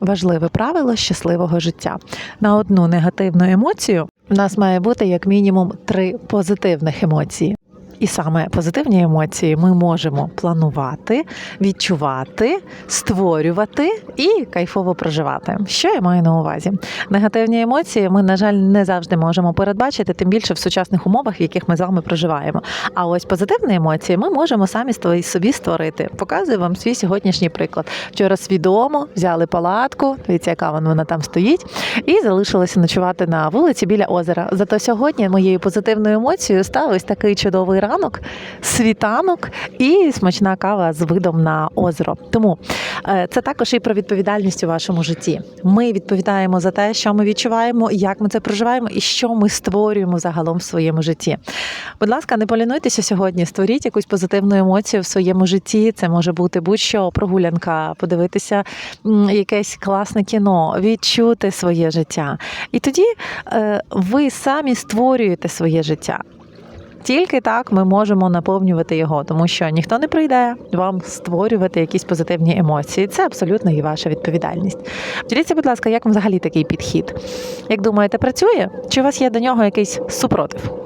важливе правило щасливого життя. На одну негативну емоцію у нас має бути як мінімум три позитивних емоції. І саме позитивні емоції ми можемо планувати, відчувати, створювати і кайфово проживати. Що я маю на увазі? Негативні емоції ми, на жаль, не завжди можемо передбачити, тим більше в сучасних умовах, в яких ми з вами проживаємо. А ось позитивні емоції ми можемо самі собі створити. Показую вам свій сьогоднішній приклад. Вчора свідомо взяли палатку, дивіться, яка вона там стоїть, і залишилися ночувати на вулиці біля озера. Зато сьогодні моєю позитивною емоцією став ось такий чудовий ранок, світанок і смачна кава з видом на озеро. Тому е, це також і про відповідальність у вашому житті. Ми відповідаємо за те, що ми відчуваємо, як ми це проживаємо і що ми створюємо загалом в своєму житті. Будь ласка, не полінуйтеся сьогодні, створіть якусь позитивну емоцію в своєму житті. Це може бути будь-що прогулянка, подивитися якесь класне кіно, відчути своє життя. І тоді е, ви самі створюєте своє життя. Тільки так ми можемо наповнювати його, тому що ніхто не прийде вам створювати якісь позитивні емоції. Це абсолютно і ваша відповідальність. Діліться, будь ласка, як вам взагалі такий підхід? Як думаєте, працює? Чи у вас є до нього якийсь супротив?